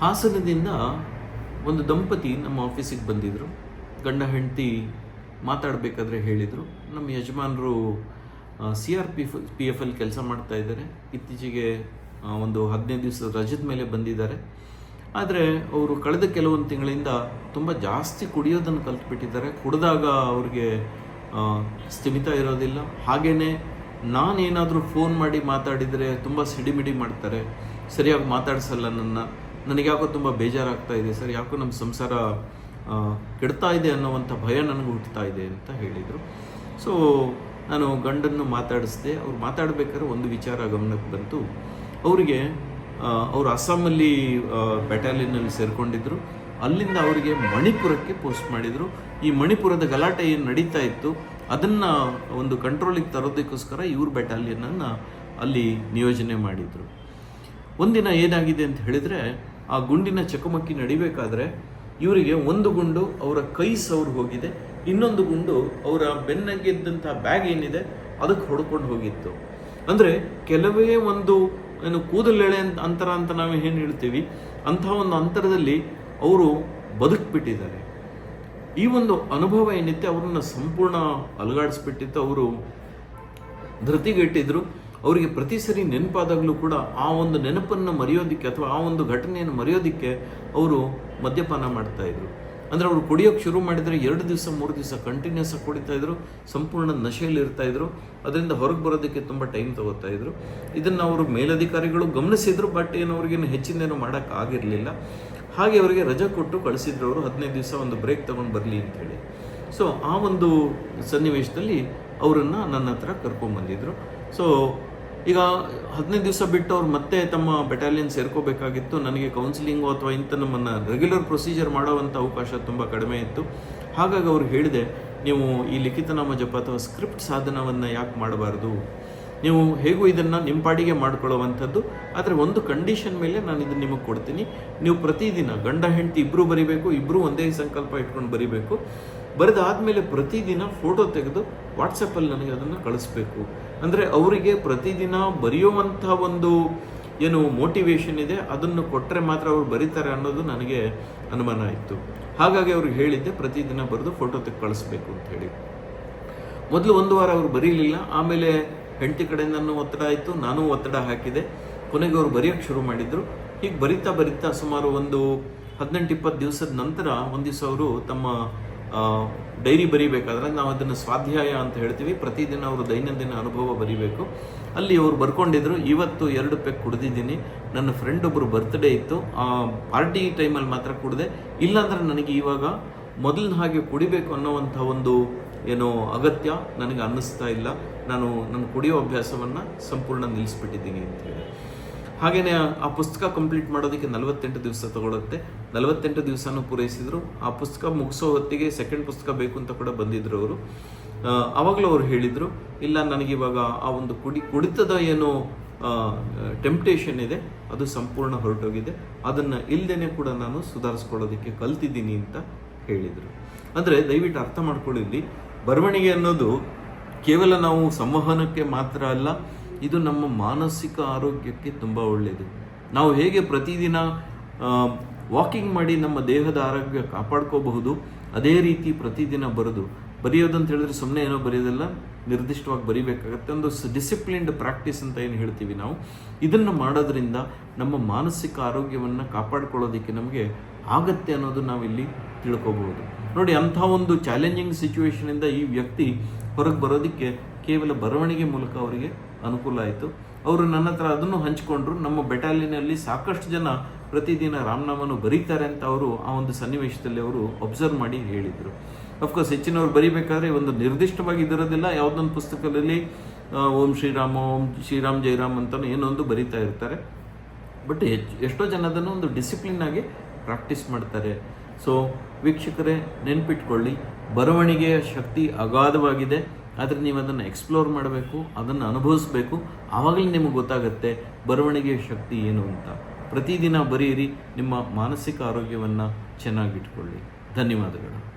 ಹಾಸನದಿಂದ ಒಂದು ದಂಪತಿ ನಮ್ಮ ಆಫೀಸಿಗೆ ಬಂದಿದ್ದರು ಗಂಡ, ಹೆಂಡತಿ ಮಾತಾಡಬೇಕಾದ್ರೆ ಹೇಳಿದರು. ನಮ್ಮ ಯಜಮಾನರು C R P P F ಅಲ್ಲಿ ಕೆಲಸ ಮಾಡ್ತಾ ಇದ್ದಾರೆ. ಇತ್ತೀಚೆಗೆ ಒಂದು ಹದಿನೈದು ದಿವಸ ರಜದ ಮೇಲೆ ಬಂದಿದ್ದಾರೆ. ಆದರೆ ಅವರು ಕಳೆದ ಕೆಲವೊಂದು ತಿಂಗಳಿಂದ ತುಂಬ ಜಾಸ್ತಿ ಕುಡಿಯೋದನ್ನು ಕಲ್ತ್ಬಿಟ್ಟಿದ್ದಾರೆ. ಕುಡಿದಾಗ ಅವ್ರಿಗೆ ಸ್ಥಿಮಿತ ಇರೋದಿಲ್ಲ. ಹಾಗೆಯೇ ನಾನೇನಾದರೂ ಫೋನ್ ಮಾಡಿ ಮಾತಾಡಿದರೆ ತುಂಬ ಸಿಡಿಮಿಡಿ ಮಾಡ್ತಾರೆ. ಸರಿಯಾಗಿ ಮಾತಾಡಿಸಲ್ಲ ನನ್ನ. ನನಗೆ ಯಾಕೋ ತುಂಬ ಬೇಜಾರಾಗ್ತಾ ಇದೆ, ಸರ್, ಯಾಕೋ ನಮ್ಮ ಸಂಸಾರ ಕೆಡ್ತಾ ಇದೆ ಅನ್ನೋವಂಥ ಭಯ ನನಗೆ ಹುಟ್ಟುತ್ತಾ ಇದೆ ಅಂತ ಹೇಳಿದರು. ಸೊ ನಾನು ಗಂಡನ್ನು ಮಾತಾಡಿಸಿದೆ, ಅವ್ರು ಮಾತಾಡಬೇಕಾದ್ರೆ ಒಂದು ವಿಚಾರ ಗಮನಕ್ಕೆ ಬಂತು. ಅವರಿಗೆ ಅವರು ಅಸ್ಸಾಮಲ್ಲಿ ಬೆಟಾಲಿಯನ್ನಲ್ಲಿ ಸೇರಿಕೊಂಡಿದ್ರು. ಅಲ್ಲಿಂದ ಅವರಿಗೆ ಮಣಿಪುರಕ್ಕೆ ಪೋಸ್ಟ್ ಮಾಡಿದರು. ಈ ಮಣಿಪುರದ ಗಲಾಟೆ ಏನು ನಡೀತಾ ಇತ್ತು, ಅದನ್ನು ಒಂದು ಕಂಟ್ರೋಲಿಗೆ ತರೋದಕ್ಕೋಸ್ಕರ ಇವ್ರ ಬೆಟಾಲಿಯನನ್ನು ಅಲ್ಲಿ ನಿಯೋಜನೆ ಮಾಡಿದರು. ಒಂದಿನ ಏನಾಗಿದೆ ಅಂತ ಹೇಳಿದರೆ ಆ ಗುಂಡಿನ ಚಕಮಕಿ ನಡಿಬೇಕಾದ್ರೆ ಇವರಿಗೆ ಒಂದು ಗುಂಡು ಅವರ ಕೈ ಸವ್ರು ಹೋಗಿದೆ, ಇನ್ನೊಂದು ಗುಂಡು ಅವರ ಬೆನ್ನಗೆದ್ದಂಥ ಬ್ಯಾಗ್ ಏನಿದೆ, ಅದಕ್ಕೆ ಹೊಡ್ಕೊಂಡು ಹೋಗಿತ್ತು. ಅಂದರೆ ಕೆಲವೇ ಒಂದು, ಏನು ಕೂದಲೆಳೆ ಅಂತ ಅಂತರ ಅಂತ ನಾವು ಏನು ಹೇಳ್ತೀವಿ, ಅಂತಹ ಒಂದು ಅಂತರದಲ್ಲಿ ಅವರು ಬದುಕ್ಬಿಟ್ಟಿದ್ದಾರೆ. ಈ ಒಂದು ಅನುಭವ ಏನಿತ್ತು, ಅವರನ್ನು ಸಂಪೂರ್ಣ ಅಲುಗಾಡಿಸ್ಬಿಟ್ಟಿತ್ತು, ಅವರು ಧೃತಿಗೆಟ್ಟಿದ್ರು. ಅವರಿಗೆ ಪ್ರತಿ ಸರಿ ನೆನಪಾದಾಗಲೂ ಕೂಡ ಆ ಒಂದು ನೆನಪನ್ನು ಮರೆಯೋದಿಕ್ಕೆ ಅಥವಾ ಆ ಒಂದು ಘಟನೆಯನ್ನು ಮರೆಯೋದಿಕ್ಕೆ ಅವರು ಮದ್ಯಪಾನ ಮಾಡ್ತಾಯಿದ್ರು ಅಂದರೆ ಅವರು ಕುಡಿಯೋಕೆ ಶುರು ಮಾಡಿದರೆ ಎರಡು ದಿವಸ, ಮೂರು ದಿವಸ ಕಂಟಿನ್ಯೂಸ್ ಆಗಿ ಕುಡಿತಾ ಇದ್ರು, ಸಂಪೂರ್ಣ ನಶೆಯಲ್ಲಿ ಇರ್ತಾ ಇದ್ರು. ಅದರಿಂದ ಹೊರಗೆ ಬರೋದಕ್ಕೆ ತುಂಬ ಟೈಮ್ ಇದ್ರು. ಇದನ್ನು ಅವರು ಮೇಲಧಿಕಾರಿಗಳು ಗಮನಿಸಿದ್ರು ಬಟ್ ಏನು ಅವ್ರಿಗೇನು ಹೆಚ್ಚಿನದೇನು ಮಾಡೋಕೆ ಆಗಿರಲಿಲ್ಲ. ಹಾಗೆ ಅವರಿಗೆ ರಜೆ ಕೊಟ್ಟು ಕಳಿಸಿದ್ರು ಅವರು, ಹದಿನೈದು ದಿವಸ ಒಂದು ಬ್ರೇಕ್ ತೊಗೊಂಡು ಬರಲಿ ಅಂತೇಳಿ ಸೊ ಆ ಒಂದು ಸನ್ನಿವೇಶದಲ್ಲಿ ಅವರನ್ನು ನನ್ನ ಹತ್ರ ಕರ್ಕೊಂಡ್ಬಂದಿದ್ರು ಸೊ ಈಗ ಹದಿನೈದು ದಿವಸ ಬಿಟ್ಟು ಅವ್ರು ಮತ್ತೆ ತಮ್ಮ ಬೆಟಾಲಿಯನ್ ಸೇರ್ಕೋಬೇಕಾಗಿತ್ತು. ನನಗೆ ಕೌನ್ಸಿಲಿಂಗು ಅಥವಾ ಇಂಥ ನಮ್ಮನ್ನು ರೆಗ್ಯುಲರ್ ಪ್ರೊಸೀಜರ್ ಮಾಡೋವಂಥ ಅವಕಾಶ ತುಂಬ ಕಡಿಮೆ ಇತ್ತು. ಹಾಗಾಗಿ ಅವ್ರು ಹೇಳಿದೆ, ನೀವು ಈ ಲಿಖಿತನಾಮ ಜಪ ಅಥವಾ ಸ್ಕ್ರಿಪ್ಟ್ ಸಾಧನವನ್ನು ಯಾಕೆ ಮಾಡಬಾರ್ದು? ನೀವು ಹೇಗೂ ಇದನ್ನು ನಿಮ್ಮ ಪಾಡಿಗೆ ಮಾಡ್ಕೊಳ್ಳುವಂಥದ್ದು, ಆದರೆ ಒಂದು ಕಂಡೀಷನ್ ಮೇಲೆ ನಾನು ಇದನ್ನು ನಿಮಗೆ ಕೊಡ್ತೀನಿ. ನೀವು ಪ್ರತಿದಿನ ಗಂಡ, ಹೆಂಡತಿ ಇಬ್ಬರೂ ಬರಿಬೇಕು ಇಬ್ಬರೂ ಒಂದೇ ಸಂಕಲ್ಪ ಇಟ್ಕೊಂಡು ಬರಿಬೇಕು. ಬರೆದಾದ್ಮೇಲೆ ಪ್ರತಿದಿನ ಫೋಟೋ ತೆಗೆದು ವಾಟ್ಸಪ್ಪಲ್ಲಿ ನನಗೆ ಅದನ್ನು ಕಳಿಸ್ಬೇಕು. ಅಂದರೆ ಅವರಿಗೆ ಪ್ರತಿದಿನ ಬರೆಯುವಂಥ ಒಂದು ಏನು ಮೋಟಿವೇಶನ್ ಇದೆ, ಅದನ್ನು ಕೊಟ್ಟರೆ ಮಾತ್ರ ಅವ್ರು ಬರೀತಾರೆ ಅನ್ನೋದು ನನಗೆ ಅನುಮಾನ ಆಯಿತು ಹಾಗಾಗಿ ಅವ್ರಿಗೆ ಹೇಳಿದ್ದೆ, ಪ್ರತಿದಿನ ಬರೆದು ಫೋಟೋ ತೆಗೆ, ಕಳಿಸ್ಬೇಕು ಅಂತ ಹೇಳಿ. ಮೊದಲು ಒಂದು ವಾರ ಅವರು ಬರೀಲಿಲ್ಲ, ಆಮೇಲೆ ಹೆಂಡತಿ ಕಡೆಯಿಂದನೂ ಒತ್ತಡ ಆಯಿತು, ನಾನು ಒತ್ತಡ ಹಾಕಿದೆ. ಕೊನೆಗೆ ಅವರು ಬರೆಯೋಕ್ಕೆ ಶುರು ಮಾಡಿದರು. ಹೀಗೆ ಬರಿತಾ ಬರಿತಾ ಸುಮಾರು ಒಂದು ಹದಿನೆಂಟು, ಇಪ್ಪತ್ತು ದಿವಸದ ನಂತರ ಒಂದು ದಿವಸ ಅವರು ತಮ್ಮ ಡೈರಿ ಬರೀಬೇಕಾದ್ರೆ ನಾವು ಅದನ್ನು ಸ್ವಾಧ್ಯಾಯ ಅಂತ ಹೇಳ್ತೀವಿ. ಪ್ರತಿದಿನ ಅವರು ದೈನಂದಿನ ಅನುಭವ ಬರಿಬೇಕು. ಅಲ್ಲಿ ಅವರು ಬರ್ಕೊಂಡಿದ್ರು, ಇವತ್ತು ಎರಡು ಪೆಕ್ ಕುಡ್ದಿದ್ದೀನಿ. ನನ್ನ ಫ್ರೆಂಡ್ ಒಬ್ಬರು ಬರ್ತ್ಡೇ ಇತ್ತು. ಆ ಪಾರ್ಟಿ ಟೈಮಲ್ಲಿ ಮಾತ್ರ ಕುಡಿದೆ. ಇಲ್ಲಾಂದ್ರೆ ನನಗೆ ಇವಾಗ ಮೊದಲಿನ ಹಾಗೆ ಕುಡಿಬೇಕು ಅನ್ನೋವಂಥ ಒಂದು, ಏನೋ ಅಗತ್ಯ ನನಗೆ ಅನ್ನಿಸ್ತಾ ಇಲ್ಲ. ನಾನು ನನ್ನ ಕುಡಿಯೋ ಅಭ್ಯಾಸವನ್ನು ಸಂಪೂರ್ಣ ನಿಲ್ಲಿಸ್ಬಿಟ್ಟಿದ್ದೀನಿ ಅಂತ ಹೇಳಿ ಹಾಗೆಯೇ ಆ ಪುಸ್ತಕ ಕಂಪ್ಲೀಟ್ ಮಾಡೋದಕ್ಕೆ ನಲವತ್ತೆಂಟು ದಿವಸ ತಗೊಳುತ್ತೆ. ನಲವತ್ತೆಂಟು ದಿವಸನೂ ಪೂರೈಸಿದ್ರು. ಆ ಪುಸ್ತಕ ಮುಗಿಸೋ ಹೊತ್ತಿಗೆ ಸೆಕೆಂಡ್ ಪುಸ್ತಕ ಬೇಕು ಅಂತ ಕೂಡ ಬಂದಿದ್ರು ಅವರು. ಆವಾಗಲೂ ಅವರು ಹೇಳಿದರು, ಇಲ್ಲ ನನಗಿವಾಗ ಆ ಒಂದು ಕುಡಿ, ಕುಡಿತದ ಏನು ಟೆಂಪ್ಟೇಷನ್ ಇದೆ, ಅದು ಸಂಪೂರ್ಣ ಹೊರಟೋಗಿದೆ. ಅದನ್ನು ಇಲ್ಲದೇ ಕೂಡ ನಾನು ಸುಧಾರಿಸ್ಕೊಳ್ಳೋದಕ್ಕೆ ಕಲ್ತಿದ್ದೀನಿ ಅಂತ ಹೇಳಿದರು. ಅಂದರೆ ದಯವಿಟ್ಟು ಅರ್ಥ ಮಾಡ್ಕೊಳ್ಳಿ ಬರವಣಿಗೆ ಅನ್ನೋದು ಕೇವಲ ನಾವು ಸಂವಹನಕ್ಕೆ ಮಾತ್ರ ಅಲ್ಲ ಇದು ನಮ್ಮ ಮಾನಸಿಕ ಆರೋಗ್ಯಕ್ಕೆ ತುಂಬ ಒಳ್ಳೆಯದು ನಾವು ಹೇಗೆ ಪ್ರತಿದಿನ ವಾಕಿಂಗ್ ಮಾಡಿ ನಮ್ಮ ದೇಹದ ಆರೋಗ್ಯ ಕಾಪಾಡ್ಕೋಬಹುದು, ಅದೇ ರೀತಿ ಪ್ರತಿದಿನ ಬರೆದು, ಬರೆಯೋದಂತ ಹೇಳಿದ್ರೆ ಸುಮ್ಮನೆ ಏನೋ ಬರೆಯೋದಿಲ್ಲ, ನಿರ್ದಿಷ್ಟವಾಗಿ ಬರಿಬೇಕಾಗತ್ತೆ. ಒಂದು ಡಿಸಿಪ್ಲಿನ್ಡ್ ಪ್ರಾಕ್ಟೀಸ್ ಅಂತ ಏನು ಹೇಳ್ತೀವಿ ನಾವು. ಇದನ್ನು ಮಾಡೋದ್ರಿಂದ ನಮ್ಮ ಮಾನಸಿಕ ಆರೋಗ್ಯವನ್ನು ಕಾಪಾಡ್ಕೊಳ್ಳೋದಕ್ಕೆ ನಮಗೆ ಆಗತ್ತೆ ಅನ್ನೋದು ನಾವಿಲ್ಲಿ ತಿಳ್ಕೊಬಹುದು. ನೋಡಿ, ಅಂಥ ಒಂದು ಚಾಲೆಂಜಿಂಗ್ ಸಿಚುವೇಶನಿಂದ ಈ ವ್ಯಕ್ತಿ ಹೊರಗೆ ಬರೋದಕ್ಕೆ ಕೇವಲ ಬರವಣಿಗೆ ಮೂಲಕ ಅವರಿಗೆ ಅನುಕೂಲ ಆಯಿತು. ಅವರು ನನ್ನ ಹತ್ರ ಅದನ್ನು ಹಂಚಿಕೊಂಡ್ರು. ನಮ್ಮ ಬೆಟಾಲಿಯನಲ್ಲಿ ಸಾಕಷ್ಟು ಜನ ಪ್ರತಿದಿನ ರಾಮನಾಮನು ಬರೀತಾರೆ ಅಂತ ಅವರು ಆ ಒಂದು ಸನ್ನಿವೇಶದಲ್ಲಿ ಅವರು ಅಬ್ಸರ್ವ್ ಮಾಡಿ ಹೇಳಿದರು. ಅಫ್ಕೋರ್ಸ್ ಹೆಚ್ಚಿನವ್ರು ಬರೀಬೇಕಾದ್ರೆ ಒಂದು ನಿರ್ದಿಷ್ಟವಾಗಿ ಇದಿರೋದಿಲ್ಲ. ಯಾವುದೊಂದು ಪುಸ್ತಕದಲ್ಲಿ ಓಂ ಶ್ರೀರಾಮ, ಓಂ ಶ್ರೀರಾಮ್ ಜಯರಾಮ್ ಅಂತ ಏನೊಂದು ಬರಿತಾ ಇರ್ತಾರೆ. ಬಟ್ ಹೆಚ್ಚು ಎಷ್ಟೋ ಜನ ಅದನ್ನು ಒಂದು ಡಿಸಿಪ್ಲಿನ್ ಆಗಿ ಪ್ರಾಕ್ಟೀಸ್ ಮಾಡ್ತಾರೆ. ಸೊ ವೀಕ್ಷಕರೇ, ನೆನ್ಪಿಟ್ಕೊಳ್ಳಿ. ಬರವಣಿಗೆಯ ಶಕ್ತಿ ಅಗಾಧವಾಗಿದೆ. ಆದರೆ ನೀವು ಅದನ್ನು ಎಕ್ಸ್ಪ್ಲೋರ್ ಮಾಡಬೇಕು, ಅದನ್ನು ಅನುಭವಿಸ್ಬೇಕು. ಆವಾಗಲೇ ನಿಮಗೆ ಗೊತ್ತಾಗುತ್ತೆ ಬರವಣಿಗೆಯ ಶಕ್ತಿ ಏನು ಅಂತ. ಪ್ರತಿದಿನ ಬರೆಯಿರಿ ನಿಮ್ಮ ಮಾನಸಿಕ ಆರೋಗ್ಯವನ್ನು ಚೆನ್ನಾಗಿಟ್ಕೊಳ್ಳಿ. ಧನ್ಯವಾದಗಳು.